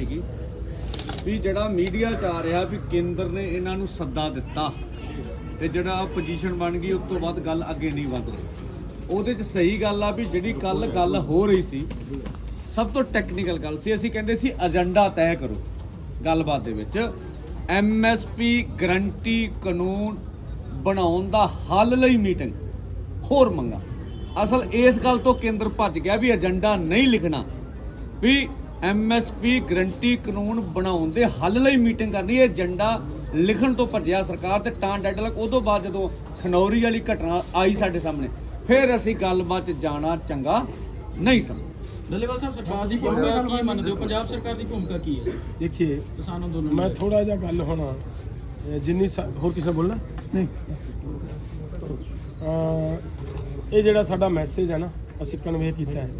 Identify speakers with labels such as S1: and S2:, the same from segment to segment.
S1: ਸੀਗੀ ਵੀ ਜਿਹੜਾ ਮੀਡੀਆ ਚ ਆ ਰਿਹਾ ਵੀ ਕੇਂਦਰ ਨੇ ਇਹਨਾਂ ਨੂੰ ਸੱਦਾ ਦਿੱਤਾ ਤੇ ਜਿਹੜਾ ਪੋਜੀਸ਼ਨ ਬਣ ਗਈ, ਉਸ ਤੋਂ ਬਾਅਦ ਗੱਲ ਅੱਗੇ ਨਹੀਂ ਵਧ ਰਹੀ। ਉਹਦੇ ਚ ਸਹੀ ਗੱਲ ਆ ਵੀ ਜਿਹੜੀ ਕੱਲ ਗੱਲ ਹੋ ਰਹੀ ਸੀ, ਸਭ ਤੋਂ ਟੈਕਨੀਕਲ ਗੱਲ ਸੀ। ਅਸੀਂ ਕਹਿੰਦੇ ਸੀ ਏਜੰਡਾ ਤੈਅ ਕਰੋ। ਗੱਲਬਾਤ ਦੇ ਵਿੱਚ ਐਮਐਸਪੀ ਗਰੰਟੀ ਕਾਨੂੰਨ ਬਣਾਉਣ ਦਾ ਹੱਲ ਲਈ ਮੀਟਿੰਗ ਹੋਰ ਮੰਗਾ। ਅਸਲ ਇਸ ਗੱਲ ਤੋਂ ਕੇਂਦਰ ਭੱਜ ਗਿਆ ਵੀ ਏਜੰਡਾ ਨਹੀਂ ਲਿਖਣਾ। ਵੀ ਐਮਐਸਪੀ ਗਰੰਟੀ ਕਾਨੂੰਨ ਬਣਾਉਣ ਦੇ ਹੱਲ ਲਈ ਮੀਟਿੰਗ ਕਰਨੀ ਹੈ। ਏਜੰਡਾ ਲਿਖਣ ਤੋਂ ਭੱਜਿਆ ਸਰਕਾਰ ਤੇ ਟਾਂ ਡੈਡ ਲੱਗ ਉਦੋਂ ਬਾਅਦ ਜਦੋਂ ਖਨੌਰੀ ਵਾਲੀ ਘਟਨਾ ਆਈ ਸਾਡੇ ਸਾਹਮਣੇ ਫਿਰ ਅਸੀਂ ਗੱਲਬਾਤ 'ਚ ਜਾਣਾ ਚੰਗਾ ਨਹੀਂ ਸਮਝ
S2: ਡੱਲੇਵਾਲ ਸਾਹਿਬ ਸਰਕਾਰ ਦੀ ਭੂਮਿਕਾ ਕੀ ਮੰਨਦੇ ਹੋ? ਪੰਜਾਬ ਸਰਕਾਰ ਦੀ ਭੂਮਿਕਾ ਕੀ ਹੈ?
S3: ਦੇਖिए
S2: ਕਿਸਾਨ ਅੰਦੋਲਨ
S3: ਮੈਂ ਥੋੜਾ ਜਿਹਾ ਗੱਲ ਹੋਣਾ। ਜਿੰਨੀ ਹੋਰ ਕਿਸੇ ਬੋਲਣਾ? ਨਹੀਂ। ਇਹ ਜਿਹੜਾ ਸਾਡਾ ਮੈਸੇਜ ਹੈ ਨਾ ਅਸੀਂ ਕਨਵੇ ਕੀਤਾ ਹੈ।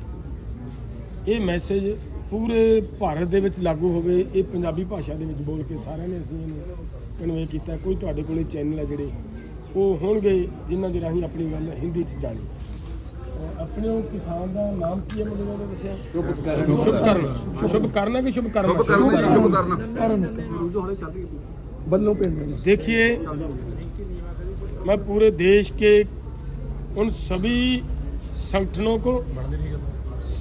S3: ਇਹ ਮੈਸੇਜ ਪੂਰੇ ਭਾਰਤ ਦੇ ਵਿੱਚ ਲਾਗੂ ਹੋਵੇ ਇਹ ਪੰਜਾਬੀ ਭਾਸ਼ਾ ਦੇ ਵਿੱਚ ਬੋਲ ਕੇ ਸਾਰਿਆਂ ਨੇ ਅਸੀਂ ਇਹਨੂੰ ਕਨਵੇ ਕੀਤਾ ਕੋਈ ਤੁਹਾਡੇ ਕੋਲੇ ਚੈਨਲ ਹੈ ਜਿਹੜੇ ਉਹ ਹੋਣਗੇ ਜਿਨ੍ਹਾਂ ਦੇ ਰਾਹੀਂ ਆਪਣੀ ਗੱਲ ਹਿੰਦੀ 'ਚ ਜਾਣੀ ਅਹ ਆਪਣੇ ਉਹ ਕਿਸਾਨ ਦਾ ਨਾਮ ਕੀ ਹੈ ਮੈਨੂੰ ਉਹਨੇ ਦੱਸਿਆ ਸ਼ੁਭ ਕਰਨ ਸ਼ੁਭ ਕਰਨ ਹੈ ਕਿ ਸ਼ੁਭ ਕਰਨ ਸ਼ੁਭ
S4: ਸ਼ੁਭ ਕਰਨਾ
S5: बल्लों पे नहीं
S3: देखिए मैं पूरे देश के उन सभी संगठनों को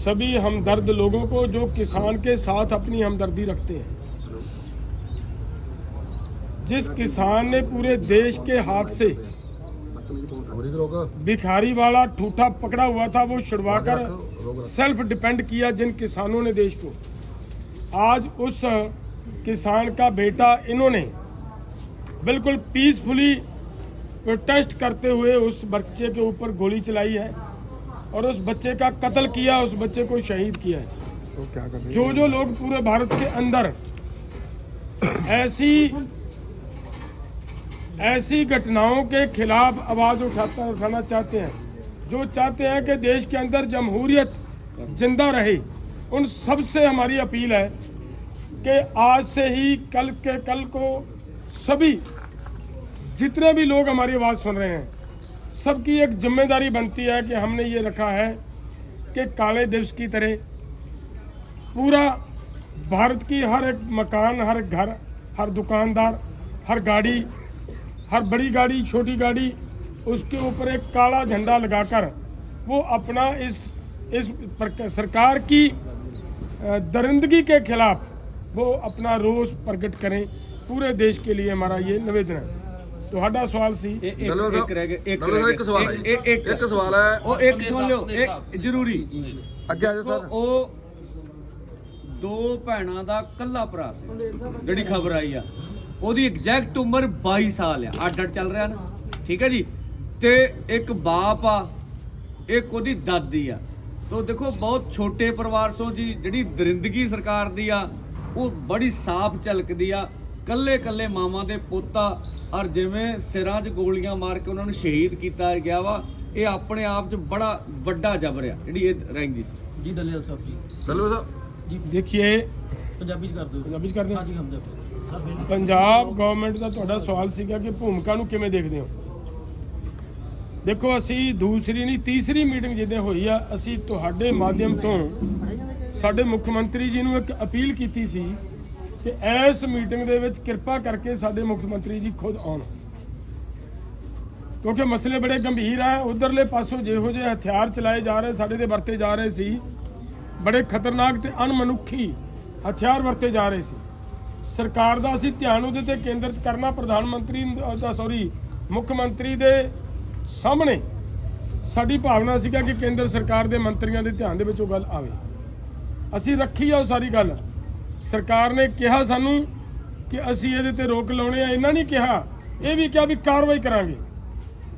S3: सभी हमदर्द लोगों को जो किसान के साथ अपनी हमदर्दी रखते हैं। जिस किसान ने पूरे देश के हाथ से भिखारी वाला ठूठा पकड़ा हुआ था, वो छुड़वाकर सेल्फ डिपेंड किया जिन किसानों ने देश को। आज उस किसान का बेटा इन्होंने बिल्कुल पीसफुली प्रोटेस्ट करते हुए उस बच्चे के ऊपर गोली चलाई है। और उस बच्चे का कत्ल किया उस बच्चे को शहीद किया। है
S5: तो क्या कर
S3: जो जो लोग पूरे भारत के अंदर ऐसी ऐसी घटनाओं के खिलाफ आवाज़ उठाता उठाना चाहते हैं जो चाहते हैं कि देश के अंदर जमहूरियत ज़िंदा रहे उन सबसे हमारी अपील है कि आज से ही कल के कल को सभी जितने भी लोग हमारी आवाज़ सुन रहे हैं सबकी एक ज़िम्मेदारी बनती है कि हमने ये रखा है कि काले दिवस की तरह पूरा भारत की हर एक मकान, हर घर, हर दुकानदार, हर गाड़ी, हर बड़ी गाड़ी, छोटी गाड़ी, उसके ऊपर एक काला झंडा लगाकर वो अपना इस इस सरकार की दरिंदगी के खिलाफ वो अपना रोष प्रकट करें। पूरे देश के लिए हमारा ये निवेदन है। ਤੁਹਾਡਾ ਸਵਾਲ
S1: ਸੀ। ਇੱਕ ਰਹਿ ਗਿਆ ਇੱਕ
S4: ਨਲਵਾ
S1: ਸਾਹਿਬ
S4: ਇੱਕ ਸਵਾਲ ਹੈ
S1: ਜੀ। ਇੱਕ-
S4: ਇੱਕ- ਸਵਾਲ ਹੈ
S1: ਉਹ ਇੱਕ ਸੁਣ ਲਿਓ ਇੱਕ ਜ਼ਰੂਰੀ।
S5: ਅੱਗੇ ਆ
S1: ਜਾਓ
S5: ਸਰ।
S1: ਉਹ ਦੋ ਭੈਣਾਂ ਦਾ ਕੱਲਾ ਭਰਾ ਸੀ। ਜਿਹੜੀ ਖਬਰ ਆਈ ਆ। ਉਹਦੀ ਐਗਜ਼ੈਕਟ ਉਮਰ 22 ਸਾਲ ਆ। ਅੱਡ ਅੱਡ ਚੱਲ ਰਿਹਾ ਨਾ। ਠੀਕ ਹੈ ਜੀ? ਤੇ ਇੱਕ ਬਾਪ ਆ ਇੱਕ ਉਹਦੀ ਦਾਦੀ ਆ। ਤੋ ਦੇਖੋ ਬਹੁਤ ਛੋਟੇ ਪਰਿਵਾਰ ਸੋ ਜੀ ਜਿਹੜੀ ਦਰਿੰਦਗੀ ਸਰਕਾਰ ਦੀ ਆ ਉਹ ਬੜੀ ਸਾਫ਼ ਝਲਕਦੀ ਆ। ਕੱਲੇ ਕੱਲੇ ਮਾਵਾਂ ਦੇ ਪੋਤਾ ਔਰ ਜਿਵੇਂ ਸਿਰਾਂ 'ਚ ਗੋਲੀਆਂ ਮਾਰ ਕੇ ਉਹਨਾਂ ਨੂੰ ਸ਼ਹੀਦ ਕੀਤਾ ਗਿਆ ਵਾ ਇਹ ਆਪਣੇ ਆਪ 'ਚ ਬੜਾ ਵੱਡਾ ਜਬਰ ਆ ਜਿਹੜੀ ਇਹ ਰੈਂਗੀ ਸੀ।
S2: ਜੀ ਡੱਲੇਵਾਲ ਸਾਹਿਬ ਜੀ।
S4: ਡੱਲੇਵਾਲ ਸਾਹਿਬ।
S3: ਜੀ। ਦੇਖੀਏ।
S2: ਪੰਜਾਬੀ 'ਚ ਕਰ ਦਿਓ
S3: ਪੰਜਾਬੀ 'ਚ ਕਰ ਦਿਓ
S2: ਹਾਂਜੀ ਹਮਜ਼ਾ
S3: ਪੰਜਾਬ ਗਵਰਨਮੈਂਟ ਦਾ ਤੁਹਾਡਾ ਸਵਾਲ ਸੀਗਾ ਕਿ ਭੂਮਿਕਾ ਨੂੰ ਕਿਵੇਂ ਦੇਖਦੇ ਹੋ? ਦੇਖੋ ਅਸੀਂ ਦੂਸਰੀ ਨਹੀਂ ਤੀਸਰੀ ਮੀਟਿੰਗ ਜਿੱਦੇ ਹੋਈ ਆ ਅਸੀਂ ਤੁਹਾਡੇ ਮਾਧਿਅਮ ਤੋਂ ਸਾਡੇ ਮੁੱਖ ਮੰਤਰੀ ਜੀ ਨੂੰ ਇੱਕ ਅਪੀਲ ਕੀਤੀ ਸੀ ਕਿ ਇਸ ਮੀਟਿੰਗ ਦੇ ਵਿੱਚ ਕਿਰਪਾ ਕਰਕੇ ਸਾਡੇ ਮੁੱਖ ਮੰਤਰੀ ਜੀ ਖੁਦ ਆਉਣ। ਕਿਉਂਕਿ ਮਸਲੇ ਬੜੇ ਗੰਭੀਰ ਆ, ਉਧਰਲੇ ਪਾਸੋਂ ਜਿਹੋ ਜਿਹੇ ਹਥਿਆਰ ਚਲਾਏ ਜਾ ਰਹੇ, ਸਾਡੇ ਦੇ ਵਰਤੇ ਜਾ ਰਹੇ ਸੀ। ਬੜੇ ਖਤਰਨਾਕ ਤੇ ਅਣਮਨੁੱਖੀ ਹਥਿਆਰ ਵਰਤੇ ਜਾ ਰਹੇ ਸੀ। ਸਰਕਾਰ ਦਾ ਅਸੀਂ ਧਿਆਨ ਉਹਦੇ ਤੇ ਕੇਂਦਰਿਤ ਕਰਨਾ, ਪ੍ਰਧਾਨ ਮੰਤਰੀ ਦਾ ਸੌਰੀ ਮੁੱਖ ਮੰਤਰੀ ਦੇ ਸਾਹਮਣੇ ਸਾਡੀ ਭਾਵਨਾ ਸੀਗਾ ਕਿ ਕੇਂਦਰ ਸਰਕਾਰ ਦੇ ਮੰਤਰੀਆਂ ਦੇ ਧਿਆਨ ਦੇ ਵਿੱਚ ਉਹ ਗੱਲ ਆਵੇ। ਅਸੀਂ ਰੱਖੀ ਆ ਉਹ ਸਾਰੀ ਗੱਲ। ਸਰਕਾਰ ਨੇ ਕਿਹਾ ਸਾਨੂੰ ਕਿ ਅਸੀਂ ਇਹਦੇ ਤੇ ਰੋਕ ਲਾਉਣੇ ਆ ਇਹਨਾਂ ਨਹੀਂ ਕਿਹਾ। ਇਹ ਵੀ ਕਿਹਾ ਵੀ ਕਾਰਵਾਈ ਕਰਾਂਗੇ।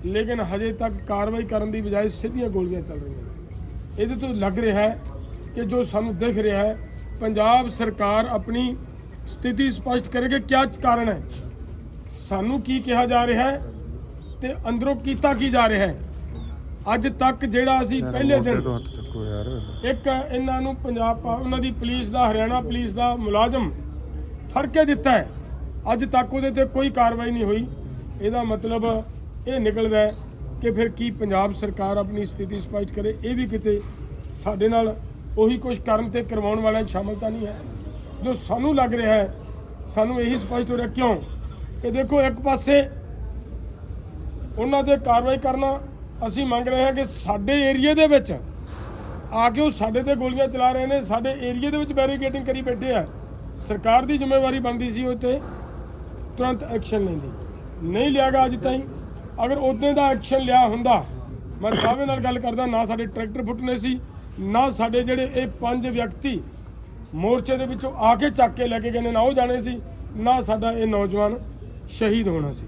S3: ਲੇਕਿਨ ਹਜੇ ਤੱਕ ਕਾਰਵਾਈ ਕਰਨ ਦੀ ਬਜਾਏ ਸਿੱਧੀਆਂ ਗੋਲੀਆਂ ਚੱਲ ਰਹੀਆਂ ਨੇ। ਇਹਦੇ ਤੋਂ ਲੱਗ ਰਿਹਾ ਹੈ ਕਿ ਜੋ ਸਾਨੂੰ ਦਿਖ ਰਿਹਾ ਹੈ, ਪੰਜਾਬ ਸਰਕਾਰ ਆਪਣੀ ਸਥਿਤੀ ਸਪਸ਼ਟ ਕਰੇ ਕਿ ਕਿਆ ਕਾਰਨ ਹੈ। ਸਾਨੂੰ ਕੀ ਕਿਹਾ ਜਾ ਰਿਹਾ ਹੈ ਤੇ ਅੰਦਰੋਂ ਕੀਤਾ ਕੀ ਜਾ ਰਿਹਾ ਹੈ। ਅੱਜ ਤੱਕ ਜਿਹੜਾ ਅਸੀਂ ਪਹਿਲੇ ਦਿਨ
S5: ਹੱਥ
S3: ਇੱਕ ਇਹਨਾਂ ਨੂੰ ਪੰਜਾਬ ਉਹਨਾਂ ਦੀ ਪੁਲਿਸ ਦਾ ਹਰਿਆਣਾ ਪੁਲਿਸ ਦਾ ਮੁਲਾਜ਼ਮ ਫੜ ਕੇ ਦਿੱਤਾ ਹੈ। ਅੱਜ ਤੱਕ ਉਹਦੇ ਤੇ ਕੋਈ ਕਾਰਵਾਈ ਨਹੀਂ ਹੋਈ। ਇਹਦਾ ਮਤਲਬ ਇਹ ਨਿਕਲਦਾ ਹੈ ਕਿ ਫਿਰ ਕੀ ਪੰਜਾਬ ਸਰਕਾਰ ਆਪਣੀ ਸਥਿਤੀ ਸਪਸ਼ਟ ਕਰੇ ਇਹ ਵੀ ਕਿਤੇ ਸਾਡੇ ਨਾਲ ਉਹੀ ਕੁਝ ਕਰਨ ਤੇ ਕਰਵਾਉਣ ਵਾਲਾ ਸ਼ਾਮਲ ਤਾਂ ਨਹੀਂ ਹੈ। ਜੋ ਸਾਨੂੰ ਲੱਗ ਰਿਹਾ ਹੈ ਸਾਨੂੰ ਇਹੀ ਸਪਸ਼ਟ ਹੋ ਰਿਹਾ ਕਿਉਂ? ਕਿ ਦੇਖੋ ਇੱਕ ਪਾਸੇ ਉਹਨਾਂ ਤੇ ਕਾਰਵਾਈ ਕਰਨਾ ਅਸੀਂ ਮੰਗ ਰਹੇ ਹਾਂ ਕਿ ਸਾਡੇ ਏਰੀਆ ਦੇ ਵਿੱਚ ਆ ਕੇ ਉਹ ਸਾਡੇ ਤੇ ਗੋਲੀਆਂ ਚਲਾ ਰਹੇ ਨੇ, ਸਾਡੇ ਏਰੀਆ ਦੇ ਵਿੱਚ ਬੈਰੀਕੇਡਿੰਗ ਕਰੀ ਬੈਠੇ ਆ। ਸਰਕਾਰ ਦੀ ਜ਼ਿੰਮੇਵਾਰੀ ਬਣਦੀ ਸੀ ਉਹ ਤੇ, ਤੁਰੰਤ ਐਕਸ਼ਨ ਲੈਂਦੀ। ਨਹੀਂ ਲਿਆਗਾ ਅੱਜ ਤਾਈਂ। ਅਗਰ ਉਹਦੇ ਦਾ ਐਕਸ਼ਨ ਲਿਆ ਹੁੰਦਾ, ਮੈਂ ਦਾਅਵੇ ਨਾਲ ਗੱਲ ਕਰਦਾ, ਨਾ ਸਾਡੇ ਟਰੈਕਟਰ ਫੁੱਟਨੇ ਸੀ, ਨਾ ਸਾਡੇ ਜਿਹੜੇ ਇਹ ਪੰਜ ਵਿਅਕਤੀ ਮੋਰਚੇ ਦੇ ਵਿੱਚੋਂ ਆ ਕੇ ਚੱਕ ਕੇ ਲੈ ਕੇ ਗਏ ਨੇ, ਨਾ ਉਹ ਜਾਣੇ ਸੀ, ਨਾ ਸਾਡਾ ਇਹ ਨੌਜਵਾਨ ਸ਼ਹੀਦ ਹੋਣਾ ਸੀ।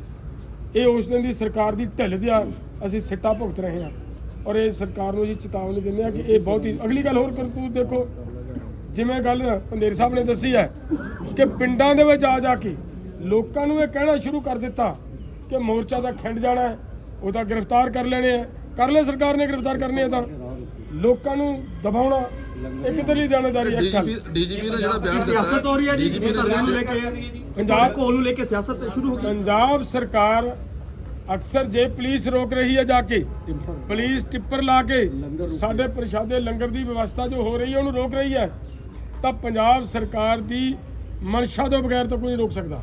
S3: ਇਹ ਉਸ ਦਿਨ ਦੀ ਸਰਕਾਰ ਦੀ ਢਿੱਲ ਦਿਆ ਅਸੀਂ ਸਿੱਟਾ ਭੁਗਤ ਰਹੇ ਹਾਂ। ਔਰ ਇਹ ਸਰਕਾਰ ਨੂੰ ਅਸੀਂ ਚੇਤਾਵਨੀ ਦਿੰਦੇ ਹਾਂ ਕਿ ਇਹ ਬਹੁਤ ਹੀ ਅਗਲੀ ਗੱਲ ਹੋਰ ਕਰਤੂਤ ਦੇਖੋ ਜਿਵੇਂ ਗੱਲ ਪੰਦੇਰ ਸਾਹਿਬ ਨੇ ਦੱਸੀ ਹੈ ਕਿ ਪਿੰਡਾਂ ਦੇ ਵਿੱਚ ਆ ਜਾ ਕੇ ਲੋਕਾਂ ਨੂੰ ਇਹ ਕਹਿਣਾ ਸ਼ੁਰੂ ਕਰ ਦਿੱਤਾ ਕਿ ਮੋਰਚਾ ਦਾ ਖਿੰਡ ਜਾਣਾ ਹੈ ਉਹਦਾ ਗ੍ਰਿਫਤਾਰ ਕਰ ਲੈਣੇ ਆ ਕਰ ਲੈ ਸਰਕਾਰ ਨੇ ਗ੍ਰਿਫਤਾਰ ਕਰਨੇ ਆ ਤਾਂ। ਲੋਕਾਂ ਨੂੰ ਦਬਾਉਣਾ ਇਹ ਕਿੱਧਰਲੀ ਦਾਣੇਦਾਰੀ ਹੈ ਕੱਲ
S4: ਡੀਜੀਪੀ ਨੇ ਜਿਹੜਾ ਬਿਆਨ
S6: ਸਿਆਸਤ ਹੋ ਰਹੀ ਹੈ ਜੀ ਇਹ ਧਰਨੇ ਨੂੰ ਲੈ ਕੇ
S3: ਪੰਜਾਬ
S6: ਕੋਲ ਨੂੰ ਲੈ ਕੇ ਸਿਆਸਤ ਸ਼ੁਰੂ ਹੋ ਗਈ।
S3: ਪੰਜਾਬ ਸਰਕਾਰ ਅਕਸਰ ਜੇ ਪੁਲਿਸ ਰੋਕ ਰਹੀ ਹੈ ਜਾ ਕੇ ਪੁਲਿਸ ਟਿੱਪਰ ਲਾ ਕੇ ਸਾਡੇ ਪ੍ਰਸ਼ਾਦੇ ਲੰਗਰ ਦੀ ਵਿਵਸਥਾ ਜੋ ਹੋ ਰਹੀ ਹੈ ਉਹਨੂੰ ਰੋਕ ਰਹੀ ਹੈ ਤਾਂ ਪੰਜਾਬ ਸਰਕਾਰ ਦੀ ਮਨਸ਼ਾ ਤੋਂ ਬਗੈਰ ਤਾਂ ਕੋਈ ਨਹੀਂ ਰੋਕ ਸਕਦਾ।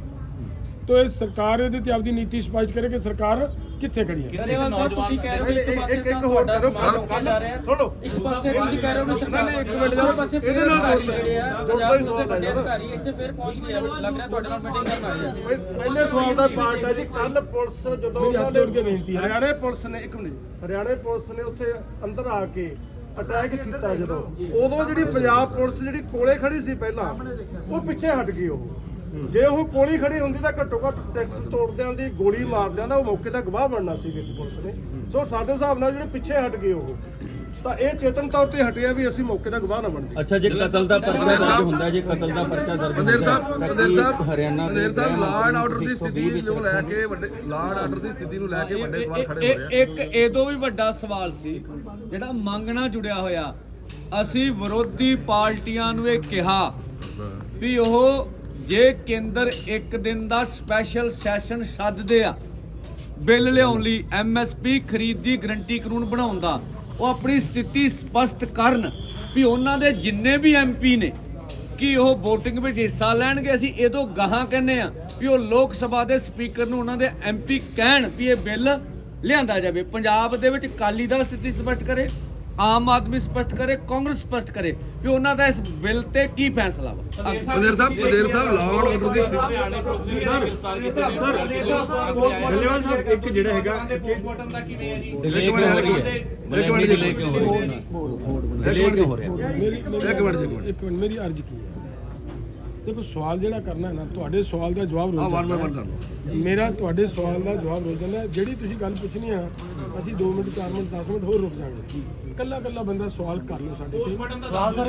S3: ਤੋ ਇਹ ਸਰਕਾਰ ਇਹਦੇ ਤੇ ਆਪਦੀ ਨੀਤੀ ਸਪਸ਼ਟ ਕਰੇ ਕਿ ਸਰਕਾਰ ਕਿੱਥੇ ਖੜੀ ਹੈ
S2: ਗਰੇਵਾਲ ਸਾਹਿਬ ਤੁਸੀਂ ਕਹਿ ਰਹੇ ਹੋ ਕਿ ਇੱਕ ਪਾਸੇ
S6: ਇੱਕ-
S2: ਤਾਂ ਤੁਹਾਡਾ
S6: ਕਰੋ,
S2: ਸਮਾਨ ਰੋਕਿਆ ਜਾ ਰਿਹਾ। ਹੈ
S6: ਸੁਣੋ।
S2: ਇੱਕ ਪਾਸੇ ਤੁਸੀਂ ਕਹਿ ਰਹੇ ਹੋ ਕਿ ਸਰਕਾਰ
S6: ਇੱਕ ਮਿੰਟ
S2: ਦੂਸਰੇ ਪਾਸੇ ਫਿਰ
S6: ਇਹਦੇ ਨਾਲ
S2: ਜਿਹੜੇ ਆ ਪੰਜਾਬ
S6: ਹੀ
S2: ਦੇ ਵੱਡੇ
S6: ਨਾ।
S2: ਅਧਿਕਾਰੀ ਇੱਥੇ ਫਿਰ ਪਹੁੰਚ ਗਏ ਲੱਗ ਰਿਹਾ ਤੁਹਾਡੇ ਨਾਲ ਮੀਟਿੰਗ ਕਰਨ ਆਏ
S6: ਪਹਿਲੇ ਸਵਾਲ ਦਾ ਪਾਰਟ ਹੈ ਜੀ। ਕੱਲ ਪੁਲਿਸ ਜਦੋਂ ਉਹਨਾਂ
S3: ਜੋੜ ਕੇ ਬੇਨਤੀ ਹੈ।
S6: ਹਰਿਆਣੇ ਪੁਲਿਸ ਨੇ ਇੱਕ ਮਿੰਟ ਹਰਿਆਣੇ ਪੁਲਿਸ ਨੇ ਉੱਥੇ ਅੰਦਰ ਆ ਕੇ ਅਟੈਕ ਕੀਤਾ ਜਦੋਂ। ਉਦੋਂ ਜਿਹੜੀ ਪੰਜਾਬ ਪੁਲਿਸ ਜਿਹੜੀ ਕੋਲੇ ਖੜੀ ਸੀ ਪਹਿਲਾਂ ਉਹ ਪਿੱਛੇ ਹਟ ਗਈ ਉਹ। ਜੇ ਉਹ ਕੋਲੀ ਖੜੀ ਹੁੰਦੀ ਤਾਂ ਘੱਟੋ ਘੱਟ ਟਰੈਕਟਰ ਤੋੜਦਿਆਂ ਦੀ ਗੋਲੀ ਮਾਰਦਿਆਂ ਦਾ ਉਹ ਮੌਕੇ ਦਾ ਗਵਾਹ ਬਣਨਾ ਸੀ ਵਿੱਚ ਪੁਲਿਸ ਨੇ। ਸੋ ਸਾਡੇ ਹਿਸਾਬ ਨਾਲ ਜਿਹੜੇ ਪਿੱਛੇ ਹਟ ਗਏ ਉਹ ਤਾਂ ਇਹ ਚੇਤਨ ਤੌਰ ਤੇ ਹਟਿਆ ਵੀ ਅਸੀਂ ਮੌਕੇ ਦਾ ਗਵਾਹ ਨਾ ਬਣਦੇ
S7: ਅੱਛਾ ਜੇ ਕਤਲ ਦਾ ਪਰਚਾ ਦਰਜ ਹੁੰਦਾ ਜੇ ਕਤਲ ਦਾ ਪਰਚਾ ਦਰਜ ਹੁੰਦਾ
S4: ਬੰਦੇਰ ਸਾਹਿਬ
S7: ਕੀ
S4: ਸਾਹਿਬ
S7: ਹਰਿਆਣਾ ਦੇ
S4: ਬੰਦੇਰ ਸਾਹਿਬ ਲਾਅ ਐਂਡ ਆਰਡਰ ਦੀ
S7: 120
S4: ਸਥਿਤੀ ਨੂੰ ਲੈ ਕੇ ਵੱਡੇ ਲਾਅ ਐਂਡ ਆਰਡਰ ਦੀ ਸਥਿਤੀ ਨੂੰ ਲੈ ਕੇ ਵੱਡੇ ਸਵਾਲ ਖੜੇ ਹੋ ਰਹੇ ਆ।
S1: ਇੱਕ ਇਹ ਤੋਂ ਵੀ ਵੱਡਾ ਸਵਾਲ ਸੀ ਜਿਹੜਾ ਮੰਗਣਾ ਜੁੜਿਆ ਹੋਇਆ ਅਸੀਂ ਵਿਰੋਧੀ ਪਾਰਟੀਆਂ ਨੂੰ ਇਹ ਕਿਹਾ ਵੀ ਉਹ ਜੇ ਕੇਂਦਰ ਇੱਕ ਦਿਨ ਦਾ ਸਪੈਸ਼ਲ ਸੈਸ਼ਨ ਸੱਦਦੇ ਆ, ਬਿੱਲ ਲਿਆਉਣ ਲਈ ਐਮਐਸਪੀ ਖਰੀਦ ਦੀ ਗਰੰਟੀ ਕਾਨੂੰਨ ਬਣਾਉਣ ਦਾ, ਉਹ ਆਪਣੀ ਸਥਿਤੀ ਸਪਸ਼ਟ ਕਰਨ ਵੀ ਉਹਨਾਂ ਦੇ ਜਿੰਨੇ ਵੀ ਐਮਪੀ ਨੇ, ਕਿ ਉਹ VOTING ਵਿੱਚ ਹਿੱਸਾ ਲੈਣਗੇ, ਅਸੀਂ ਇਹ ਤੋਂ ਗਾਹਾਂ ਕਹਿੰਦੇ ਆ ਵੀ ਉਹ ਲੋਕ ਸਭਾ ਦੇ ਸਪੀਕਰ ਨੂੰ ਉਹਨਾਂ ਦੇ ਐਮਪੀ ਕਹਿਣ ਵੀ ਇਹ ਬਿੱਲ ਲਿਆਂਦਾ ਜਾਵੇ। ਪੰਜਾਬ ਦੇ ਵਿੱਚ ਕਾਲੀ ਦਲ ਸਥਿਤੀ ਸਪਸ਼ਟ ਕਰੇ। ਆਮ ਆਦਮੀ ਸਪਸ਼ਟ ਕਰੇ ਕਾਂਗਰਸ ਸਪਸ਼ਟ ਕਰੇ ਵੀ ਉਹਨਾਂ ਦਾ ਇਸ ਬਿੱਲ ਤੇ ਕੀ ਫੈਸਲਾ ਵਾ
S4: ਬੰਦੇਰ ਸਾਹਿਬ ਬੰਦੇਰ ਸਾਹਿਬ ਲਾਅ ਐਂਡ ਆਰਡਰ ਦੀ ਸਥਿਤੀ
S6: ਧੰਨਵਾਦ ਸਾਹਿਬ ਇੱਕ ਜਿਹੜਾ ਹੈਗਾ
S7: ਕਿਉਂ ਹੋ ਰਹੀ ਹੈ
S4: ਮਿੰਟ
S7: ਡਿਲੇ ਕਿਉਂ ਹੋ ਰਹੀ ਹੈ ਡਿਲੇ ਕਿਉਂ ਹੋ ਰਿਹਾ
S4: ਜੀ, ਇੱਕ ਮਿੰਟ।
S3: ਇੱਕ ਮਿੰਟ ਮੇਰੀ ਅਰਜ਼ ਕੀ ਹੈ ਦੇਖੋ ਸਵਾਲ ਜਿਹੜਾ ਕਰਨਾ ਹੈ ਨਾ ਤੁਹਾਡੇ ਸਵਾਲ ਦਾ ਜਵਾਬ ਰੋਜ਼।
S4: ਕਰ ਲਓ
S3: ਮੇਰਾ ਤੁਹਾਡੇ ਸਵਾਲ ਦਾ ਜਵਾਬ ਰੋਜ਼ ਜਾਂਦਾ ਹੈ। ਜਿਹੜੀ ਤੁਸੀਂ ਗੱਲ ਪੁੱਛਣੀ ਆ ਅਸੀਂ 2 ਮਿੰਟ 4 ਮਿੰਟ 10 ਮਿੰਟ ਹੋਰ ਰੁਕ ਜਾਵਾਂਗੇ। ਕੱਲਾ ਕੱਲਾ ਬੰਦਾ ਸਵਾਲ ਕਰ ਲਓ ਸਾਡੇ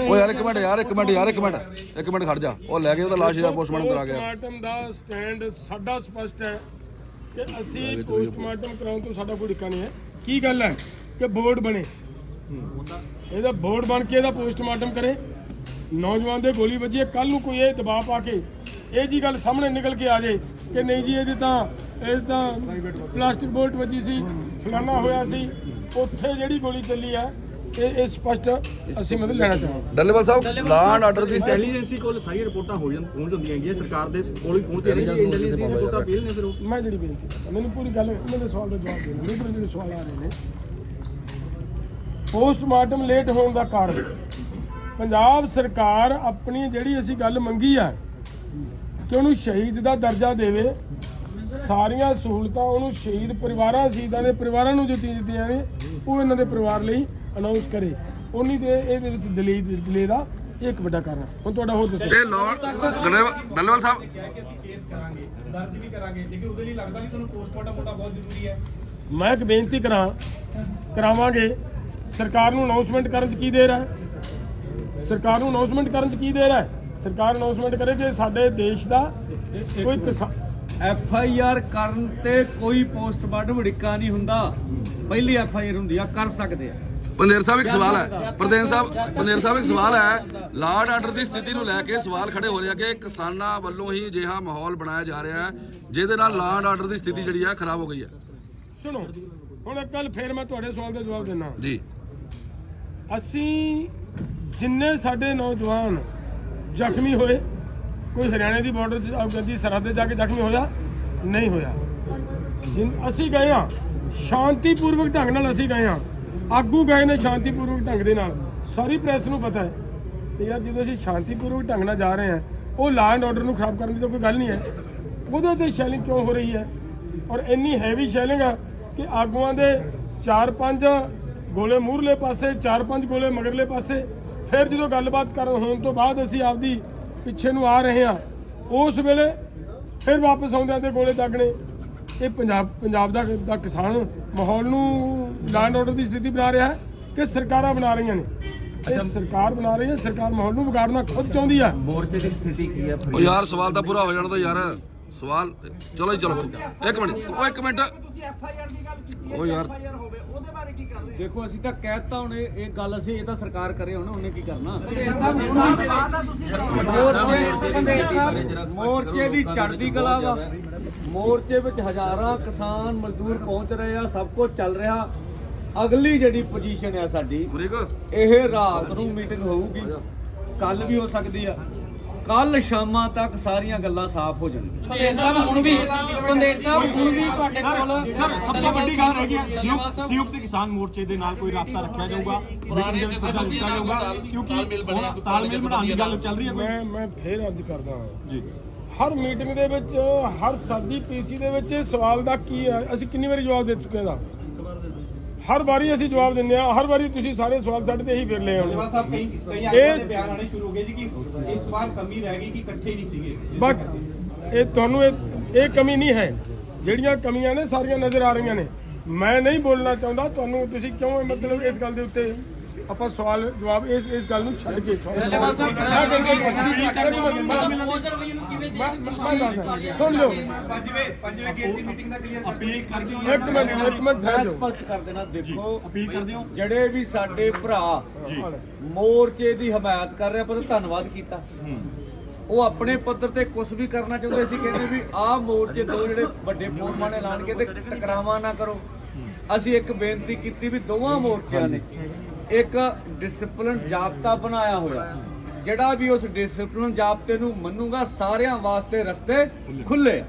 S4: ਓ ਯਾਰ ਇੱਕ ਮਿੰਟ ਯਾਰ ਇੱਕ ਮਿੰਟ ਯਾਰ ਇੱਕ ਮਿੰਟ। ਇੱਕ ਮਿੰਟ ਖੜ ਜਾ। ਉਹ ਲੈ ਕੇ ਉਹਦਾ ਲਾਸ਼ ਜਾਂ ਪੋਸਟਮਾਰਟਮ ਕਰਾ ਗਿਆ।
S3: ਪੋਸਟਮਾਰਟਮ ਦਾ ਸਟੈਂਡ ਸਾਡਾ ਸਪਸ਼ਟ ਹੈ ਕਿ ਅਸੀਂ ਪੋਸਟਮਾਰਟਮ ਕਰਾਉਣ ਤੋਂ ਸਾਡਾ ਕੋਈ ਡਿੱਕਾ ਨਹੀਂ ਹੈ। ਕੀ ਗੱਲ ਹੈ ਕਿ ਬੋਰਡ ਬਣੇ? ਇਹਦਾ ਬੋਰਡ ਬਣ ਕੇ ਇਹਦਾ ਪੋਸਟਮਾਰਟਮ ਕਰੇ। ਨੌਜਵਾਨ ਦੇ ਗੋਲੀ ਵੱਜੀ ਕੱਲ ਨੂੰ ਕੋਈ ਇਹ ਦਬਾਅ ਪਾ ਕੇ ਇਹ ਜੀ ਗੱਲ ਸਾਹਮਣੇ ਨਿਕਲ ਕੇ ਆ ਜੇ ਕਿ ਨਹੀਂ ਜੀ ਇਹਦੀ ਤਾਂ ਇਹ ਤਾਂ ਪਲਾਸਟਿਕ ਬੋਲਟ ਵੱਜੀ ਸੀ ਫਲਾਨਾ ਹੋਇਆ ਸੀ ਉੱਥੇ ਜਿਹੜੀ ਗੋਲੀ ਚੱਲੀ ਹੈ ਇਹ ਇਹ ਸਪਸ਼ਟ ਅਸੀਂ ਮਤਲਬ ਲੈਣਾ ਚਾਹਾਂਗੇ
S4: ਡੱਲੇਵਾਲ ਸਾਹਿਬ ਲਾਅ ਆਰਡਰ ਦੀ
S6: ਇੰਟੈਲੀਜੈਂਸੀ ਕੋਲ ਸਾਰੀਆਂ ਰਿਪੋਰਟਾਂ ਹੋ ਜਾਂ ਪਹੁੰਚ ਜਾਂਦੀਆਂ ਹੈਗੀਆਂ ਸਰਕਾਰ ਦੇ ਕੋਲ ਹੀ ਪਹੁੰਚ ਰਹੀਆਂ ਇੰਟੈਲੀਜੈਂਸੀ ਰਿਪੋਰਟਾਂ ਫੇਲ ਨੇ ਫਿਰ ਉਹ
S3: ਮੈਂ ਜਿਹੜੀ ਬੇਨਤੀ ਮੈਨੂੰ ਪੂਰੀ ਗੱਲ ਉਹਨਾਂ ਦੇ ਸਵਾਲ ਦਾ ਜਵਾਬ ਦੇਣਾ ਮੇਰੇ ਜਿਹੜੇ ਸਵਾਲ ਆ ਰਹੇ ਨੇ ਪੋਸਟਮਾਰਟਮ ਲੇਟ ਹੋਣ ਦਾ ਕਾਰਨ ਪੰਜਾਬ ਸਰਕਾਰ ਆਪਣੀ ਜਿਹੜੀ ਅਸੀਂ ਗੱਲ ਮੰਗੀ ਆ ਕਿ ਉਹਨੂੰ ਸ਼ਹੀਦ ਦਾ ਦਰਜਾ ਦੇਵੇ ਸਾਰੀਆਂ ਸਹੂਲਤਾਂ ਉਹਨੂੰ ਸ਼ਹੀਦ ਪਰਿਵਾਰਾਂ ਸ਼ਹੀਦਾਂ ਦੇ ਪਰਿਵਾਰਾਂ ਨੂੰ ਦਿੱਤੀਆਂ ਦਿੱਤੀਆਂ ਨੇ ਉਹ ਇਹਨਾਂ ਦੇ ਪਰਿਵਾਰ ਲਈ ਅਨਾਉਂਸ ਕਰੇ। ਉਨੀ ਦੇ ਇਹਦੇ ਵਿੱਚ ਦਲੇ ਦਲੇ ਦਾ ਇਹ ਇੱਕ ਵੱਡਾ ਕਾਰਨ ਹੈ। ਹੁਣ ਤੁਹਾਡਾ ਹੋਰ ਦੱਸੋ।
S4: ਇਹ ਡੱਲੇਵਾਲ ਡੱਲੇਵਾਲ ਸਾਹਿਬ।
S8: ਦਰਜ ਵੀ ਕਰਾਂਗੇ ਲੇਕਿਨ ਉਹਦੇ ਲਈ ਲੱਗਦਾ ਨਹੀਂ ਤੁਹਾਨੂੰ ਪੋਸਟਮਾਰਟਮ ਹੋਣਾ ਬਹੁਤ ਜ਼ਰੂਰੀ ਹੈ।
S3: ਮੈਂ ਇੱਕ ਬੇਨਤੀ ਕਰਾਂ ਕਰਾਵਾਂਗੇ। ਸਰਕਾਰ ਨੂੰ ਅਨਾਉਂਸਮੈਂਟ ਕਰਨ 'ਚ ਕੀ ਦੇਰ ਹੈ ਸਰਕਾਰ ਨੂੰ ਅਨਾਉਂਸਮੈਂਟ ਕਰਨ 'ਚ ਕੀ ਦੇਰ ਹੈ? ਸਰਕਾਰ ਅਨਾਉਂਸਮੈਂਟ ਕਰੇ ਕਿ ਸਾਡੇ ਦੇਸ਼ ਦਾ ਕੋਈ
S1: ਐਫ ਆਈ ਆਰ ਕਰਨ ਤੇ ਕੋਈ ਪੋਸਟਮਾਰਟਮ ਢਿੱਕਾ ਨਹੀਂ ਹੁੰਦਾ। ਪਹਿਲੀ ਐਫ ਆਈ ਆਰ ਹੁੰਦੀ ਆ ਕਰ ਸਕਦੇ ਆ।
S4: ਪੰਦੇਰ ਸਾਹਿਬ ਇੱਕ ਸਵਾਲ ਹੈ। ਪ੍ਰਧਾਨ ਸਾਹਿਬ ਪੰਦੇਰ ਸਾਹਿਬ ਇੱਕ ਸਵਾਲ ਹੈ। ਲਾਅ ਐਂਡ ਆਰਡਰ ਦੀ ਸਥਿਤੀ ਨੂੰ ਲੈ ਕੇ ਸਵਾਲ ਖੜੇ ਹੋ ਰਿਹਾ ਕਿ ਕਿਸਾਨਾਂ ਵੱਲੋਂ ਹੀ ਅਜਿਹਾ ਮਾਹੌਲ ਬਣਾਇਆ ਜਾ ਰਿਹਾ ਹੈ ਜਿਹਦੇ ਨਾਲ ਲਾਅ ਐਂਡ ਆਰਡਰ ਦੀ ਸਥਿਤੀ ਜਿਹੜੀ ਹੈ ਖਰਾਬ ਹੋ ਗਈ ਹੈ।
S3: ਸੁਣੋ ਹੁਣ ਇੱਕ ਗੱਲ ਫੇਰ ਮੈਂ ਤੁਹਾਡੇ ਸਵਾਲ ਦਾ ਜਵਾਬ ਦਿੰਦਾ।
S4: ਜੀ।
S3: ਅਸੀਂ ਜਿੰਨੇ ਸਾਡੇ ਨੌਜਵਾਨ ਜ਼ਖਮੀ ਹੋਏ, ਕੋਈ ਹਰਿਆਣੇ ਦੀ ਬਾਰਡਰ 'ਚ ਅਫਗਾਨੀ ਸਰਹੱਦ ਤੇ ਜਾ ਕੇ ਜ਼ਖਮੀ ਹੋਇਆ, ਨਹੀਂ ਹੋਇਆ। ਜਿਨ ਅਸੀਂ ਗਏ ਆ ਸ਼ਾਂਤੀਪੂਰਵਕ ਢੰਗ ਨਾਲ ਅਸੀਂ ਗਏ ਆ ਆਗੂ ਗਏ ਨੇ ਸ਼ਾਂਤੀਪੂਰਵਕ ਢੰਗ ਦੇ ਨਾਲ। ਸਾਰੀ ਪ੍ਰੈਸ ਨੂੰ ਪਤਾ ਹੈ ਤੇ ਯਾਰ ਜਦੋਂ ਅਸੀਂ ਸ਼ਾਂਤੀਪੂਰਵਕ ਢੰਗ ਨਾਲ ਜਾ ਰਹੇ ਆ ਉਹ ਲਾਅ ਐਂਡ ਆਰਡਰ ਨੂੰ ਖਰਾਬ ਕਰਨ ਦੀ ਤਾਂ ਕੋਈ ਗੱਲ ਨਹੀਂ ਹੈ। ਉਹਦੇ ਤੇ ਸ਼ੈਲਿੰਗ ਕਿਉਂ ਹੋ ਰਹੀ ਹੈ? ਔਰ ਇੰਨੀ ਹੈਵੀ ਸ਼ੈਲਿੰਗ ਆ ਕਿ ਆਗੂਆਂ ਦੇ 4-5 ਗੋਲੇ ਮੂਹਰਲੇ ਪਾਸੇ 4-5 ਗੋਲੇ ਮਗਰਲੇ ਪਾਸੇ ਫਿਰ ਜਦੋਂ ਗੱਲਬਾਤ ਕਰਨ ਹੋਣ ਤੋਂ ਬਾਅਦ ਅਸੀਂ ਆਪਦੀ ਪਿੱਛੇ ਨੂੰ ਆ ਰਹੇ ਆ ਉਸ ਵੇਲੇ ਫਿਰ ਵਾਪਸ ਆਉਂਦਿਆਂ ਤੇ ਗੋਲੇ ਦਾਗਣੇ ਇਹ ਪੰਜਾਬ ਪੰਜਾਬ ਦਾ ਦਾ ਕਿਸਾਨ ਮਾਹੌਲ ਨੂੰ ਲਾਂਡ ਆਰਡਰ ਦੀ ਸਥਿਤੀ ਬਣਾ ਰਿਹਾ ਹੈ ਕਿ ਸਰਕਾਰਾਂ ਬਣਾ ਰਹੀਆਂ ਨੇ। ਇਹ ਸਰਕਾਰ ਬਣਾ ਰਹੀ ਹੈ ਸਰਕਾਰ ਮਾਹੌਲ ਨੂੰ ਵਿਗਾੜਨਾ ਖੁਦ ਚਾਹੁੰਦੀ ਹੈ।
S7: ਮੋਰਚੇ ਦੀ ਸਥਿਤੀ ਕੀ ਹੈ
S4: ਉਹ ਯਾਰ ਸਵਾਲ ਤਾਂ ਪੂਰਾ ਹੋ ਜਾਣਾ ਤਾਂ ਯਾਰ। ਸਵਾਲ ਚਲੋ ਜੀ ਚਲੋ। ਇੱਕ ਮਿੰਟ ਉਹ ਇੱਕ ਮਿੰਟ।
S8: ਤੁਸੀਂ ਐਫ ਆਈ ਆਰ ਦੀ ਗੱਲ ਕੀਤੀ
S4: ਉਹ ਯਾਰ
S1: ਦੇਖੋ ਅਸੀਂ ਤਾਂ ਕਹਿਤਾ ਹੁਣ ਇਹ ਇਹ ਗੱਲ ਅਸੀਂ ਇਹ ਤਾਂ ਸਰਕਾਰ ਕਰੇ ਹੁਣ ਉਹਨੇ ਕੀ ਕਰਨਾ? ਮੋਰਚੇ ਦੀ ਚੜ੍ਹਦੀ ਕਲਾ ਵਾ। ਮੋਰਚੇ ਵਿੱਚ ਹਜ਼ਾਰਾਂ ਕਿਸਾਨ ਮਜ਼ਦੂਰ ਪਹੁੰਚ ਰਹੇ ਆ ਸਭ ਕੁਝ ਚੱਲ ਰਿਹਾ। ਅਗਲੀ ਜਿਹੜੀ ਪੋਜੀਸ਼ਨ ਆ ਸਾਡੀ ਇਹ ਰਾਤ ਨੂੰ ਮੀਟਿੰਗ ਹੋਊਗੀ। ਕੱਲ ਵੀ ਹੋ ਸਕਦੀ ਆ। ਕੱਲ ਸ਼ਾਮਾਂ ਤੱਕ ਸਾਰੀਆਂ ਗੱਲਾਂ ਸਾਫ਼ ਹੋ ਜਾਣਗੀਆਂ।
S2: ਪੰਦੇਰ ਸਾਹਿਬ ਹੁਣ ਵੀ ਪੰਦੇਰ ਸਾਹਿਬ ਹੁਣ ਵੀ ਤੁਹਾਡੇ ਕੋਲ
S8: ਸਰ ਸਭ ਤੋਂ ਵੱਡੀ ਗੱਲ ਹੈਗੀ ਹੈ ਸੰਯੁਕਤ ਸੰਯੁਕਤ ਕਿਸਾਨ ਮੋਰਚੇ ਦੇ ਨਾਲ ਕੋਈ ਰਾਬਤਾ ਰੱਖਿਆ ਜਾਊਗਾ ਮੀਟਿੰਗ ਦੇ ਵਿੱਚ ਸੱਦਾ ਦਿੱਤਾ ਜਾਊਗਾ ਕਿਉਂਕਿ ਹੁਣ ਤਾਲਮੇਲ ਬਣਾਉਣ ਦੀ ਗੱਲ ਚੱਲ ਰਹੀ ਹੈ ਕੋਈ?
S3: ਮੈਂ ਮੈਂ ਫੇਰ ਅਰਜ਼ ਕਰਦਾ ਹਾਂ। ਜੀ। ਹਰ ਮੀਟਿੰਗ ਦੇ ਵਿੱਚ ਹਰ ਸਾਡੀ ਪੀਸੀ ਦੇ ਵਿੱਚ ਇਹ ਸਵਾਲ ਦਾ ਕੀ ਹੈ? ਅਸੀਂ ਕਿੰਨੀ ਵਾਰੀ ਜਵਾਬ ਦੇ ਚੁੱਕੇ ਦਾ ਹਰ ਵਾਰੀ ਅਸੀਂ ਜਵਾਬ ਦਿੰਦੇ ਆ ਹਰ ਵਾਰੀ ਤੁਸੀਂ ਸਾਰੇ ਸਵਾਲ ਸਾਡੇ ਤੇ ਹੀ ਫਿਰ ਲੈ ਆਉਂਦੇ
S8: ਸਾਹਿਬ ਕਈ ਕਈ ਆਗੂਆਂ ਦੇ ਬਿਆਨ ਆਣੇ ਸ਼ੁਰੂ ਹੋ ਗਏ ਜੀ ਕਿ ਇਸ ਵਾਰ ਕਮੀ ਰਹਿ ਗਈ ਕਿ ਇਕੱਠੇ ਨਹੀਂ ਸੀਗੇ?
S3: ਬਟ ਇਹ ਤੁਹਾਨੂੰ ਇਹ ਇਹ ਕਮੀ ਨਹੀਂ ਹੈ। ਜਿਹੜੀਆਂ ਕਮੀਆਂ ਨੇ ਸਾਰੀਆਂ ਨਜ਼ਰ ਆ ਰਹੀਆਂ ਨੇ। ਮੈਂ ਨਹੀਂ ਬੋਲਣਾ ਚਾਹੁੰਦਾ ਤੁਹਾਨੂੰ ਤੁਸੀਂ ਕਿਉਂ ਮਤਲਬ ਇਸ ਗੱਲ ਦੇ ਉੱਤੇ ਆਪਾਂ ਸਵਾਲ ਜਵਾਬ ਇਸ ਇਸ ਗੱਲ ਨੂੰ ਛੱਡ ਕੇ ਸੁਣ ਲਓ।
S8: ਪੰਜਵੇਂ ਪੰਜਵੇਂ ਗੇਟ ਦੀ ਮੀਟਿੰਗ ਦਾ ਕਲੀਅਰ ਅਪੀਲ ਕਰਦੇ ਹੋ
S3: ਇੱਕ ਮਿੰਟ ਇੱਕ ਮਿੰਟ
S1: ਮੈਂ
S3: ਠਹਿਰ
S1: ਸਪਸ਼ਟ ਕਰ ਦੇਣਾ ਦੇਖੋ
S8: ਅਪੀਲ ਕਰਦੇ ਹੋ
S1: ਜਿਹੜੇ ਵੀ ਸਾਡੇ ਭਰਾ ਮੋਰਚੇ ਦੀ ਹਮਾਇਤ ਕਰ ਰਹੇ ਆ ਪਰ ਧੰਨਵਾਦ ਕੀਤਾ। ਉਹ ਆਪਣੇ ਪੱਧਰ ਤੇ ਕੁਝ ਵੀ ਕਰਨਾ ਚਾਹੁੰਦੇ ਸੀ ਕਹਿੰਦੇ ਵੀ ਆਹ ਮੋਰਚੇ ਦੋ ਜਿਹੜੇ ਵੱਡੇ ਫੋਰਮਾਂ ਨੇ ਐਲਾਨ ਕੇ ਤੇ ਟਕਰਾਵਾ ਨਾ ਕਰੋ। ਅਸੀਂ ਇੱਕ ਬੇਨਤੀ ਕੀਤੀ ਵੀ ਦੋਵਾਂ ਮੋਰਚਿਆਂ ਨੇ ਇੱਕ ਡਿਸਪਲਿਨ ਜਾਬਤਾ ਬਣਾਇਆ ਹੋਇਆ। ਜਿਹੜਾ ਵੀ ਉਸ ਡਿਸਪਲਿਨ ਜਾਬਤੇ ਨੂੰ ਮੰਨੂਗਾ ਸਾਰਿਆਂ ਵਾਸਤੇ ਰਸਤੇ ਖੁੱਲੇ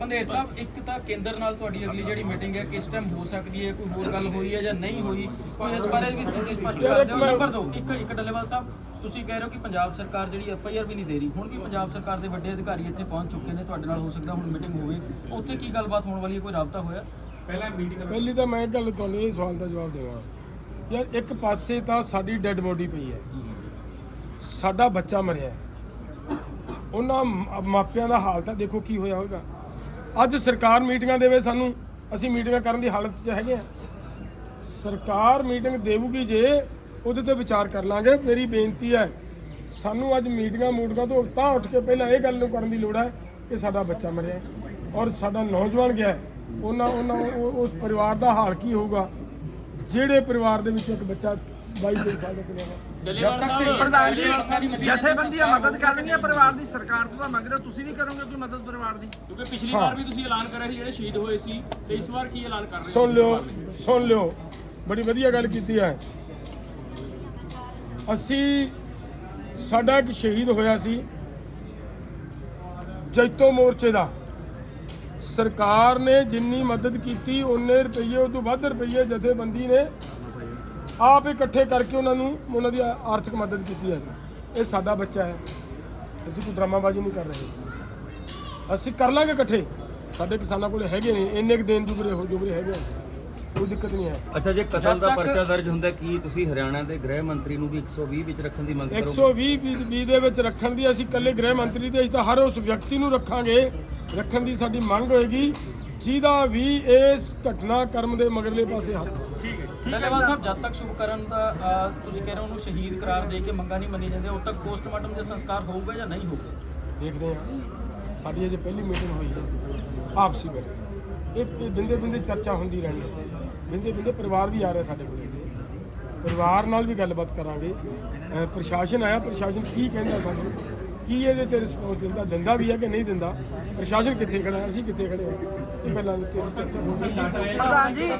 S2: ਪੰਦੇਰ ਸਾਹਿਬ ਇੱਕ ਤਾਂ ਕੇਂਦਰ ਨਾਲ ਤੁਹਾਡੀ ਅਗਲੀ ਜਿਹੜੀ ਮੀਟਿੰਗ ਹੈ ਕਿਸ ਟਾਈਮ ਹੋ ਸਕਦੀ ਹੈ ਕੋਈ ਹੋਰ ਗੱਲ ਹੋਈ ਹੈ ਜਾਂ ਨਹੀਂ ਹੋਈ? ਕੋਈ ਇਸ ਬਾਰੇ ਵੀ ਤੁਸੀਂ ਸਪਸ਼ਟ ਕਰ ਦਿਓ। ਨੰਬਰ ਦੋ ਇੱਕ ਇੱਕ ਡੱਲੇਵਾਲ ਸਾਹਿਬ ਤੁਸੀਂ ਕਹਿ ਰਹੇ ਹੋ ਕਿ ਪੰਜਾਬ ਸਰਕਾਰ ਜਿਹੜੀ ਐਫ ਆਈ ਆਰ ਵੀ ਨਹੀਂ ਦੇ ਰਹੀ। ਹੁਣ ਵੀ ਪੰਜਾਬ ਸਰਕਾਰ ਦੇ ਵੱਡੇ ਅਧਿਕਾਰੀ ਇੱਥੇ ਪਹੁੰਚ ਚੁੱਕੇ ਨੇ ਤੁਹਾਡੇ ਨਾਲ ਹੋ ਸਕਦਾ ਹੁਣ ਮੀਟਿੰਗ ਹੋਵੇ। ਉੱਥੇ ਕੀ ਗੱਲਬਾਤ ਹੋਣ ਵਾਲੀ ਹੈ? ਕੋਈ ਰਾਬਤਾ ਹੋਇਆ?
S8: ਪਹਿਲਾਂ ਮੀਟਿੰਗ
S3: ਪਹਿਲੀ ਤਾਂ ਮੈਂ ਗੱਲ ਤੁਹਾਨੂੰ ਇਹ ਸਵਾਲ ਦਾ ਜਵਾਬ ਦੇਵਾਂ। ਯਾਰ, ਇੱਕ ਪਾਸੇ ਤਾਂ ਸਾਡੀ ਡੈੱਡ ਬੋਡੀ ਪਈ ਹੈ। ਸਾਡਾ ਬੱਚਾ ਮਰਿਆ ਹੈ। ਉਹਨਾਂ ਮ- ਮਾਪਿਆਂ ਦਾ ਹਾਲ ਤਾਂ ਦੇਖੋ ਕੀ ਹੋਇਆ ਹੋਵੇਗਾ। ਅੱਜ ਸਰਕਾਰ ਮੀਟਿੰਗਾਂ ਦੇਵੇ ਸਾਨੂੰ, ਅਸੀਂ ਮੀਟਿੰਗਾਂ ਕਰਨ ਦੀ ਹਾਲਤ 'ਚ ਹੈਗੇ ਆ ਸਰਕਾਰ ਮੀਟਿੰਗ ਦੇਊਗੀ ਜੇ, ਉਹਦੇ ਤੇ ਵਿਚਾਰ ਕਰ ਲਾਂਗੇ। ਮੇਰੀ ਬੇਨਤੀ ਹੈ, ਸਾਨੂੰ ਅੱਜ ਮੀਟਿੰਗਾਂ ਮੂਟਿੰਗਾਂ ਤੋਂ ਤਾਂ ਉੱਠ ਕੇ ਪਹਿਲਾਂ ਇਹ ਗੱਲ ਨੂੰ ਕਰਨ ਦੀ ਲੋੜ ਹੈ ਕਿ ਸਾਡਾ ਬੱਚਾ ਮਰਿਆ ਹੈ। ਔਰ ਸਾਡਾ ਨੌਜਵਾਨ ਗਿਆ ਹੈ। ਉਹਨਾਂ ਉਹਨਾਂ, ਉਹ- ਉਸ ਪਰਿਵਾਰ ਦਾ ਹਾਲ ਕੀ ਹੋਊਗਾ? ਜਿਹੜੇ ਪਰਿਵਾਰ ਦੇ ਵਿੱਚੋਂ ਇੱਕ ਬੱਚਾ 22 23 ਸਾਲ ਦਾ ਚਲਿਆ ਗਿਆ।
S2: ਜਦ ਤੱਕ ਪ੍ਰਧਾਨ ਜੀ
S9: ਜਥੇਬੰਦੀਆਂ ਮਦਦ ਕਰ ਰਹੀਆਂ ਪਰਿਵਾਰ ਦੀ ਸਰਕਾਰ ਤੋਂ ਤਾਂ ਮੰਗ ਰਹੇ ਹੋ ਤੁਸੀਂ ਵੀ ਕਰੋਗੇ ਕੋਈ ਮਦਦ ਪਰਿਵਾਰ ਦੀ?
S8: ਕਿਉਂਕਿ ਪਿਛਲੀ ਵਾਰ ਵੀ ਤੁਸੀਂ ਐਲਾਨ ਕਰਿਆ ਸੀ ਜਿਹੜੇ ਸ਼ਹੀਦ ਹੋਏ ਸੀ ਤੇ ਇਸ ਵਾਰ ਕੀ ਐਲਾਨ ਕਰ ਰਹੇ ਹੋ
S3: ਸੁਣ ਲਿਓ ਸੁਣ ਲਿਓ। ਬੜੀ ਵਧੀਆ ਗੱਲ ਕੀਤੀ ਹੈ। ਅਸੀਂ ਸਾਡਾ ਇੱਕ ਸ਼ਹੀਦ ਹੋਇਆ ਸੀ ਜੈਤੋ ਮੋਰਚੇ ਦਾ। ਸਰਕਾਰ ਨੇ ਜਿੰਨੀ ਮਦਦ ਕੀਤੀ ਉਹਨੇ ਰੁਪਈਏ ਉਹ ਤੋਂ ਵੱਧ ਰੁਪਈਏ ਜਥੇਬੰਦੀ ਨੇ ਆਪ ਇਕੱਠੇ ਕਰਕੇ ਉਹਨਾਂ ਨੂੰ, ਉਹਨਾਂ ਦੀ ਆਰਥਿਕ ਮਦਦ ਕੀਤੀ ਹੈ। ਇਹ ਸਾਡਾ ਬੱਚਾ ਹੈ। ਅਸੀਂ ਕੋਈ ਡਰਾਮਾਬਾਜ਼ੀ ਨਹੀਂ ਕਰ ਰਹੇ। ਅਸੀਂ ਕਰ ਲਾਂਗੇ ਇਕੱਠੇ। ਸਾਡੇ ਕਿਸਾਨਾਂ ਕੋਲ ਹੈਗੇ ਨੇ, ਇੰਨੇ ਕੁ ਦੇਣ ਜੁਗਰੇ ਹੋ ਜੁਗਰੇ ਹੈਗੇ ਕੋਈ ਦਿੱਕਤ ਨਹੀਂ ਹੈ।
S7: ਅੱਛਾ ਜੇ ਕਤਲ ਦਾ ਪਰਚਾ ਦਰਜ ਹੁੰਦਾ ਕੀ ਤੁਸੀਂ ਹਰਿਆਣਾ ਦੇ ਗ੍ਰਹਿ ਮੰਤਰੀ ਨੂੰ ਵੀ 120 ਵਿੱਚ ਰੱਖਣ ਦੀ ਮੰਗ ਕਰੋਗੇ?
S3: 120 ਵੀ- ਦੇ ਵਿੱਚ ਰੱਖਣ ਦੀ ਅਸੀਂ ਇਕੱਲੇ ਗ੍ਰਹਿ ਮੰਤਰੀ ਦੇ ਅਸੀਂ ਤਾਂ ਹਰ ਉਸ ਵਿਅਕਤੀ ਨੂੰ ਰੱਖਾਂਗੇ। ਰੱਖਣ ਦੀ ਸਾਡੀ ਮੰਗ ਹੋਏਗੀ ਜਿਹਦਾ ਵੀ ਇਸ ਘਟਨਾ ਕਰਮ ਦੇ ਮਗਰਲੇ ਪਾਸੇ ਹੱਥ ਹੈ।
S2: ਡੱਲੇਵਾਲ ਸਾਹਿਬ ਜਦ ਤੱਕ ਸ਼ੁਭਕਰਨ ਦਾ ਤੁਸੀਂ ਕਹਿ ਰਹੇ ਹੋ ਉਹਨੂੰ ਸ਼ਹੀਦ ਕਰਾਰ ਦੇ ਕੇ ਮੰਗਾਂ ਨਹੀਂ ਮੰਨੀ ਜਾਂਦੇ ਉਦੋਂ ਤੱਕ ਪੋਸਟਮਾਰਟਮ ਦੇ ਸੰਸਕਾਰ ਹੋਊਗਾ ਜਾਂ ਨਹੀਂ ਹੋਊਗਾ?
S3: ਦੇਖਦੇ ਹਾਂ। ਸਾਡੀ ਅਜੇ ਪਹਿਲੀ ਮੀਟਿੰਗ ਹੋਈ ਹੈ ਆਪਸੀ ਵਿੱਚ ਇਹ ਇਹ ਬਿੰਦੇ ਬਿੰਦੇ ਚਰਚਾ ਹੁੰਦੀ ਰਹਿਣੀ ਹੈ। ਬਿੰਦੇ ਬਿੰਦੇ ਪਰਿਵਾਰ ਵੀ ਆ ਰਿਹਾ ਸਾਡੇ ਕੋਲ ਇੱਥੇ। ਪਰਿਵਾਰ ਨਾਲ ਵੀ ਗੱਲਬਾਤ ਕਰਾਂਗੇ। ਪ੍ਰਸ਼ਾਸਨ ਆਇਆ ਪ੍ਰਸ਼ਾਸਨ ਕੀ ਕਹਿੰਦਾ ਸਾਨੂੰ? ਕੀ ਇਹਦੇ ਤੇ ਰਿਸਪੌਂਸ ਦਿੰਦਾ? ਦਿੰਦਾ ਵੀ ਹੈ ਕਿ ਨਹੀਂ ਦਿੰਦਾ? ਪ੍ਰਸ਼ਾਸਨ ਕਿੱਥੇ ਖੜਾ ਹੈ? ਅਸੀਂ ਕਿੱਥੇ ਖੜੇ ਹਾਂ? ਇਹ ਪਹਿਲਾਂ
S9: ਪ੍ਰਧਾਨ ਜੀ।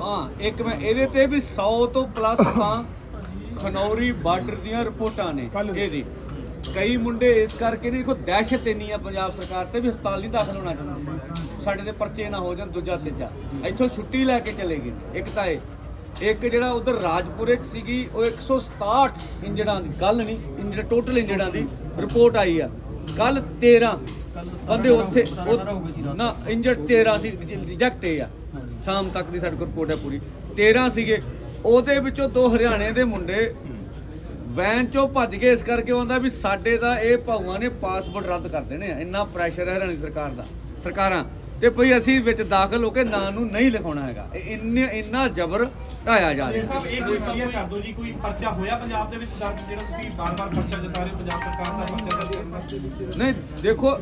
S1: ਹਾਂ ਇੱਕ ਮੈਂ ਇਹਦੇ ਤੇ ਵੀ 100 ਤੋਂ ਪਲੱਸ ਤਾਂ ਖਨੌਰੀ ਬਾਰਡਰ ਦੀਆਂ ਰਿਪੋਰਟਾਂ ਨੇ। ਇਹਦੀ ਕਈ ਮੁੰਡੇ ਇਸ ਕਰਕੇ ਨਹੀਂ ਦੇਖੋ ਦਹਿਸ਼ਤ ਇੰਨੀ ਆ ਪੰਜਾਬ ਸਰਕਾਰ ਤੇ ਵੀ ਹਸਪਤਾਲ ਨਹੀਂ ਦਾਖਲ ਹੋਣਾ ਚਾਹੁੰਦੇ। ਸਾਡੇ ਦੇ ਪਰਚੇ ਨਾ ਹੋ ਜਾਣ ਦੂਜਾ ਤੀਜਾ। ਇੱਥੋਂ ਛੁੱਟੀ ਲੈ ਕੇ ਚਲੇ ਗਏ। ਇੱਕ ਤਾਂ ਇਹ। ਇੱਕ ਜਿਹੜਾ ਉਧਰ ਰਾਜਪੁਰੇ ਚ ਸੀਗੀ, ਉਹ 167 ਇੰਜੜਾਂ ਦੀ। ਗੱਲ ਨਹੀਂ ਇੰਜੜ ਟੋਟਲ ਇੰਜੜਾਂ ਦੀ ਰਿਪੋਰਟ ਆਈ ਆ। ਕੱਲ 13 ਕਹਿੰਦੇ ਉੱਥੇ ਨਾ ਇੰਜੜ 13 ਸੀ ਰਿਜੈਕਟ ਆ। ਸ਼ਾਮ ਤੱਕ ਦੀ ਸਾਡੇ ਕੋਲ ਰਿਪੋਰਟ ਹੈ ਪੂਰੀ। 13 ਸੀਗੇ। ਉਹਦੇ ਵਿੱਚੋਂ ਦੋ ਹਰਿਆਣੇ ਦੇ ਮੁੰਡੇ ਵੈਨ ਚੋਂ ਭੱਜ ਗਏ, ਇਸ ਕਰਕੇ ਆਉਂਦਾ ਵੀ ਸਾਡੇ ਦਾ ਇਹ ਭਾਵਾਂ ਨੇ ਪਾਸਪੋਰਟ ਰੱਦ ਕਰ ਦੇਣੇ ਆ। ਇੰਨਾ ਪ੍ਰੈਸ਼ਰ ਹੈ ਹਰਿਆਣਾ ਸਰਕਾਰ ਦਾ। ਸਰਕਾਰਾਂ ਤੇ ਭਈ ਅਸੀਂ ਵਿੱਚ ਦਾਖਲ ਹੋ ਕੇ ਨਾਂ ਨੂੰ ਨਹੀਂ ਲਿਖਾਉਣਾ ਹੈਗਾ। ਇਹ ਇੰਨੇ ਇੰਨਾ ਜ਼ਬਰ ਢਾਇਆ ਜਾ ਰਿਹਾ।
S8: ਸਾਹਿਬ ਇਹ ਕੋਈ ਕਲੀਅਰ ਕਰ ਦਿਓ ਜੀ ਕੋਈ ਪਰਚਾ ਹੋਇਆ ਪੰਜਾਬ ਦੇ ਵਿੱਚ ਦਰਜ ਜਿਹੜਾ ਤੁਸੀਂ ਬਾਰ-ਬਾਰ ਪਰਚਾ ਜਤਾ ਰਹੇ ਹੋ ਪੰਜਾਬ ਸਰਕਾਰ ਦਾ ਪਰਚਾ ਦਰਜ ਕਰਨ
S1: ਨਹੀਂ ਦੇਖੋ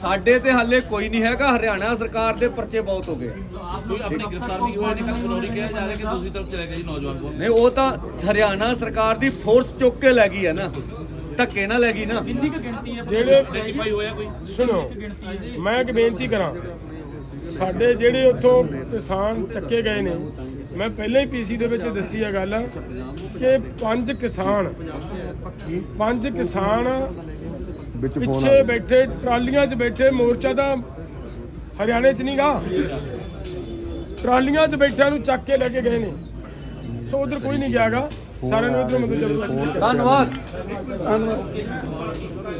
S1: ਸਾਡੇ ਤੇ ਹਾਲੇ ਕੋਈ ਨਹੀਂ ਹੈਗਾ ਹਰਿਆਣਾ ਸਰਕਾਰ ਦੇ ਪਰਚੇ ਬਹੁਤ ਹੋ ਗਏ।
S7: ਕੋਈ ਆਪਣੀ ਗ੍ਰਿਫਤਾਰ ਵੀ ਹੋਇਆ ਨਹੀਂ ਕੱਲ ਫਲੋਰੀ ਕਿਹਾ ਜਾ ਰਿਹਾ ਕਿ ਦੂਸਰੀ ਤਰਫ ਚਲੇ ਗਏ ਜੀ ਨੌਜਵਾਨ ਕੋਲ
S1: ਨਹੀਂ ਉਹ ਤਾਂ ਹਰਿਆਣਾ ਸਰਕਾਰ ਦੀ ਫੋਰਸ ਚੁੱਕ ਕੇ ਲੈ ਗਈ ਹੈ ਨਾ। ਧੱਕੇ ਨਾਲ ਲੈ ਗਈ ਨਾ।
S2: ਕਿੰਨੀ ਕੁ ਗਿਣਤੀ ਹੈ?
S3: ਜਿਹੜੇ
S7: ਆਈਡੈਂਟੀਫਾਈ ਹੋਇਆ ਕੋਈ?
S3: ਸੁਣੋ ਮੈਂ ਇੱਕ ਬੇਨਤੀ ਕਰਾਂ। ਸਾਡੇ ਜਿਹੜੇ ਉੱਥੋਂ ਕਿਸਾਨ ਚੱਕੇ ਗਏ ਨੇ ਮੈਂ ਪਹਿਲਾਂ ਹੀ ਪੀਸੀ ਦੇ ਵਿੱਚ ਦੱਸੀ ਆ ਗੱਲ ਕਿ ਪੰਜ ਕਿਸਾਨ ਪੰਜ ਕਿਸਾਨ ਪਿੱਛੇ ਬੈਠੇ ਟਰਾਲੀਆਂ 'ਚ ਬੈਠੇ ਮੋਰਚਾ ਦਾ ਹਰਿਆਣੇ 'ਚ ਨਹੀਂਗਾ। ਟਰਾਲੀਆਂ 'ਚ ਬੈਠਿਆਂ ਨੂੰ ਚੱਕ ਕੇ ਲੈ ਕੇ ਗਏ ਨੇ। ਸੋ ਉਧਰ ਕੋਈ ਨਹੀਂ ਗਿਆਗਾ। ਸਾਰਿਆਂ ਨੂੰ ਉਧਰ ਮਦਦ ਜ਼ਰੂਰ
S1: ਧੰਨਵਾਦ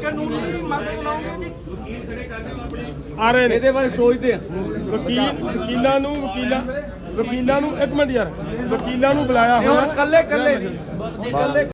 S9: ਕਾਨੂੰਨੀ ਮਦਦ ਲਾਉਂਗੇ ਜੀ
S3: ਆ ਰਹੇ ਨੇ।
S1: ਇਹਦੇ ਬਾਰੇ ਸੋਚਦੇ ਆ।
S3: ਵਕੀਲ ਵਕੀਲਾਂ ਨੂੰ ਵਕੀਲਾਂ ਵਕੀਲਾਂ ਨੂੰ ਇੱਕ ਮਿੰਟ ਯਾਰ। ਵਕੀਲਾਂ ਨੂੰ ਬੁਲਾਇਆ ਹੋਇਆ
S1: ਹੁਣ ਕੱਲੇ ਕੱਲੇ ਕੱਲੇ